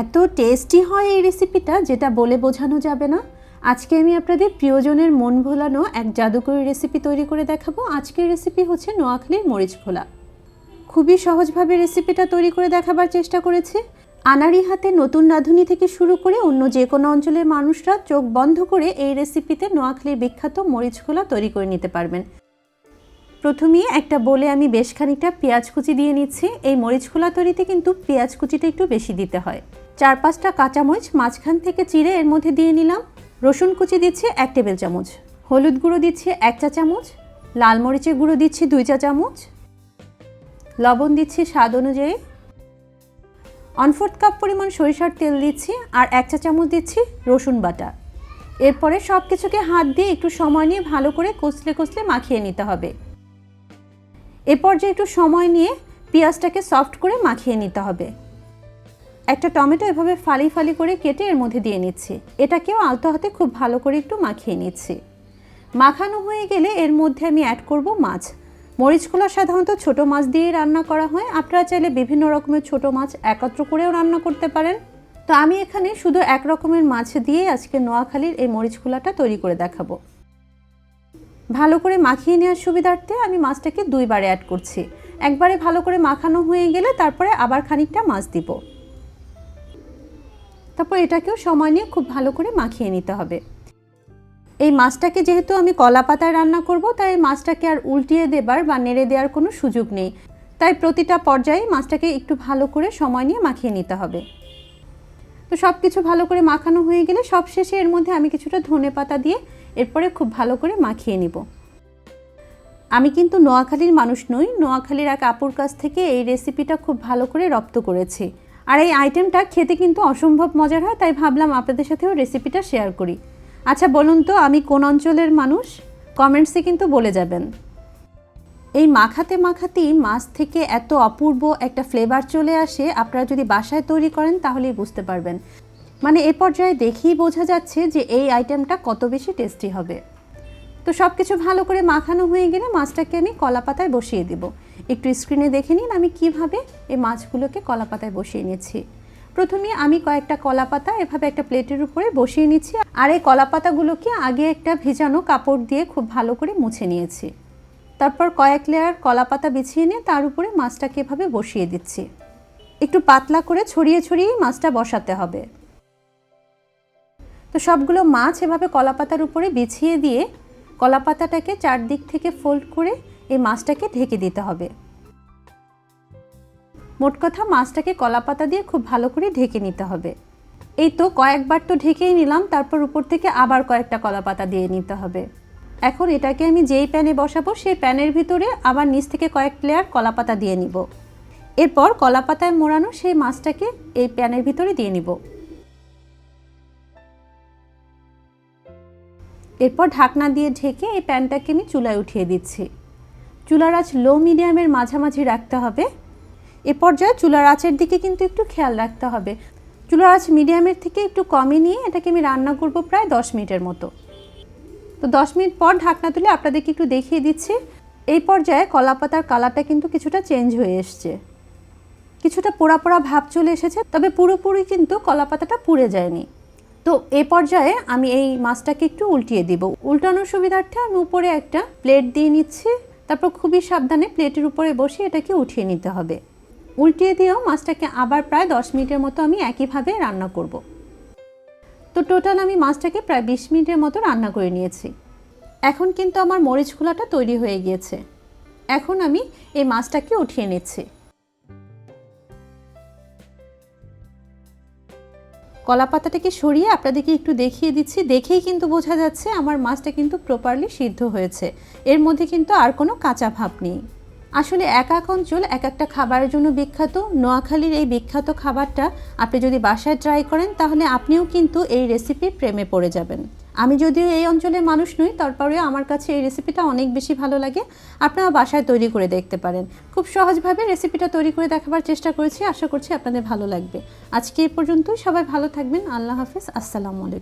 এত টেস্টি হয় এই রেসিপিটা যেটা বলে বোঝানো যাবে না। আজকে আমি আপনাদের প্রিয়জনের মন ভোলানো এক জাদুকরি রেসিপি তৈরি করে দেখাবো। আজকের রেসিপি হচ্ছে নোয়াখালীর মরিচ ভোলা। খুবই সহজভাবে রেসিপিটা তৈরি করে দেখাবার চেষ্টা করেছি। আনারি হাতে নতুন রাঁধুনি থেকে শুরু করে অন্য যে কোনো অঞ্চলের মানুষরা চোখ বন্ধ করে এই রেসিপিতে নোয়াখালীর বিখ্যাত মরিচ খোলা তৈরি করে নিতে পারবেন। প্রথমেই একটা বলে আমি বেশ খানিকটা পেঁয়াজ কুচি দিয়ে নিচ্ছি। এই মরিচ খোলা তৈরিতে কিন্তু পেঁয়াজ কুচিটা একটু বেশি দিতে হয়। চার পাঁচটা কাঁচামরিচ মাঝখান থেকে চিড়ে এর মধ্যে দিয়ে নিলাম। রসুন কুচি দিচ্ছি এক টেবিল চামচ। হলুদ গুঁড়ো দিচ্ছি এক চা চামচ। লাল মরিচের গুঁড়ো দিচ্ছি দুই চা চামচ। লবণ দিচ্ছি স্বাদ অনুযায়ী। ওয়ান ফোর্থ কাপ পরিমাণ সরিষার তেল দিচ্ছি আর এক চা চামচ দিচ্ছি রসুন বাটা। এরপরে সব কিছুকে হাত দিয়ে একটু সময় নিয়ে ভালো করে কষলে কষলে মাখিয়ে নিতে হবে। এ পর্যায়ে একটু সময় নিয়ে পেঁয়াজটাকে সফট করে মাখিয়ে নিতে হবে। একটা টমেটো এভাবে ফালি ফালি করে কেটে এর মধ্যে দিয়ে নিচ্ছি। এটাকেও আলতো হাতে খুব ভালো করে একটু মাখিয়ে নিচ্ছি। মাখানো হয়ে গেলে এর মধ্যে আমি অ্যাড করব মাছ। মরিচগুলো সাধারণত ছোট মাছ দিয়ে রান্না করা হয়। আপনারা চাইলে বিভিন্ন রকমের ছোট মাছ একত্র করেও রান্না করতে পারেন। তো আমি এখানে শুধু এক রকমের মাছ দিয়ে আজকে নোয়াখালীর এই মরিচগুলাটা তৈরি করে দেখাবো। ভালো করে মাখিয়ে নেওয়ার সুবিধার্থে আমি মাছটাকে দুইবারে অ্যাড করছি। একবারে ভালো করে মাখানো হয়ে গেলে তারপরে আবার খানিকটা মাছ দিব। তারপর এটাকেও সময় নিয়ে খুব ভালো করে মাখিয়ে নিতে হবে। এই মাছটাকে যেহেতু আমি কলা পাতায় রান্না করব, তাই মাছটাকে আর উল্টিয়ে দেবার বা নেড়ে দেওয়ার কোনো সুযোগ নেই। তাই প্রতিটা পর্যায়ে মাছটাকে একটু ভালো করে সময় নিয়ে মাখিয়ে নিতে হবে। তো সব কিছু ভালো করে মাখানো হয়ে গেলে সব শেষে এর মধ্যে আমি কিছুটা ধনে পাতা দিয়ে এরপরে খুব ভালো করে মাখিয়ে নিব। আমি কিন্তু নোয়াখালীর মানুষ নই, নোয়াখালীর এক আপুর কাছ থেকে এই রেসিপিটা খুব ভালো করে রপ্ত করেছি। আর এই আইটেমটা খেতে কিন্তু অসম্ভব মজার হয়, তাই ভাবলাম আপনাদের সাথেও রেসিপিটা শেয়ার করি। আচ্ছা বলুন তো, আমি কোন অঞ্চলের মানুষ? কমেন্টসে কিন্তু বলে যাবেন। এই মাখাতে মাখাতেই মাছ থেকে এত অপূর্ব একটা ফ্লেভার চলে আসে, আপনারা যদি বাসায় তৈরি করেন তাহলেই বুঝতে পারবেন। মানে এ পর্যায়ে দেখেই বোঝা যাচ্ছে যে এই আইটেমটা কত বেশি টেস্টি হবে। তো সব কিছু ভালো করে মাখানো হয়ে গেলে মাছটাকে আমি কলা পাতায় বসিয়ে দিব। একটু স্ক্রিনে দেখে নিন, আমি কীভাবে এই মাছগুলোকে কলা পাতায় বসিয়ে নিয়েছি প্রথমে আমি কয়েকটা কলা পাতা এভাবে একটা প্লেটের উপরে বসিয়ে নিচ্ছি আর এই কলা পাতাগুলোকে আগে একটা ভিজানো কাপড় দিয়ে খুব ভালো করে মুছে নিয়েছি। তারপর কয়েক লেয়ার কলা পাতা বিছিয়ে নিয়ে তার উপরে মাছটাকে এভাবে বসিয়ে দিচ্ছি। একটু পাতলা করে ছড়িয়ে ছড়িয়ে মাছটা বসাতে হবে। তো সবগুলো মাছ এভাবে কলা পাতার উপরে বিছিয়ে দিয়ে কলা পাতাটাকে চারদিক থেকে ফোল্ড করে এই মাছটাকে ঢেকে দিতে হবে। মোট কথা মাছটাকে কলা পাতা দিয়ে খুব ভালো করে ঢেকে নিতে হবে। এই তো কয়েকবার তো ঢেকেই নিলাম, তারপর উপর থেকে আবার কয়েকটা কলা পাতা দিয়ে নিতে হবে। এখন এটাকে আমি যেই প্যানে বসাবো, সেই প্যানের ভিতরে আবার নিচ থেকে কয়েক লেয়ার কলা পাতা দিয়ে নিব। এরপর কলা পাতায় মোড়ানো সেই মাছটাকে এই প্যানের ভিতরে দিয়ে নিব। এরপর ঢাকনা দিয়ে ঢেকে এই প্যানটাকে আমি চুলায় উঠিয়ে দিচ্ছি। চুলার আজ লো মিডিয়ামের মাঝামাঝি রাখতে হবে। এ পর্যায়ে চুলার আঁচের দিকে কিন্তু একটু খেয়াল রাখতে হবে। চুলার আঁচ মিডিয়ামের থেকে একটু কমে নিয়ে এটাকে আমি রান্না করব প্রায় দশ মিনিটের মতো। তো দশ মিনিট পর ঢাকনা তুলে আপনাদেরকে একটু দেখিয়ে দিচ্ছি। এই পর্যায়ে কলা পাতার কালারটা কিন্তু কিছুটা চেঞ্জ হয়ে এসছে। কিছুটা পোড়া পোড়া ভাব চলে এসেছে, তবে পুরোপুরি কিন্তু কলা পাতাটা পুড়ে যায়নি। তো এ পর্যায়ে আমি এই মাছটাকে একটু উল্টিয়ে দিব। উল্টানোর সুবিধার্থে আমি উপরে একটা প্লেট দিয়ে নিচ্ছি। তারপর খুবই সাবধানে প্লেটের উপরে বসে এটাকে উঠিয়ে নিতে হবে। উল্টিয়ে দিয়েও মাছটাকে আবার প্রায় দশ মিনিটের মতো আমি একইভাবে রান্না করব। তো টোটাল আমি মাছটাকে প্রায় বিশ মিনিটের মতো রান্না করে নিয়েছি। এখন কিন্তু আমার মরিচ খোলাটা তৈরি হয়ে গিয়েছে। এখন আমি এই মাছটাকে উঠিয়ে নিচ্ছি। কলা পাতাটাকে সরিয়ে আপনাদেরকে একটু দেখিয়ে দিচ্ছি। দেখেই কিন্তু বোঝা যাচ্ছে আমার মাছটা কিন্তু প্রপারলি সিদ্ধ হয়েছে। এর মধ্যে কিন্তু আর কোনো কাঁচা ভাব নেই। আসলে এক এক অঞ্চল, এক একটা খাবারের জন্য বিখ্যাত। নোয়াখালীর এই বিখ্যাত খাবারটা আপনি যদি বাসায় ট্রাই করেন, তাহলে আপনিও কিন্তু এই রেসিপি প্রেমে পড়ে যাবেন। আমি যদিও এই অঞ্চলের মানুষ নই, তারপরেও আমার কাছে এই রেসিপিটা অনেক বেশি ভালো লাগে। আপনারা বাসায় তৈরি করে দেখতে পারেন। খুব সহজভাবে রেসিপিটা তৈরি করে দেখাবার চেষ্টা করেছি, আশা করছি আপনাদের ভালো লাগবে। আজকে এই পর্যন্তই, সবাই ভালো থাকবেন, আল্লাহ হাফিজ, আসসালামু আলাইকুম।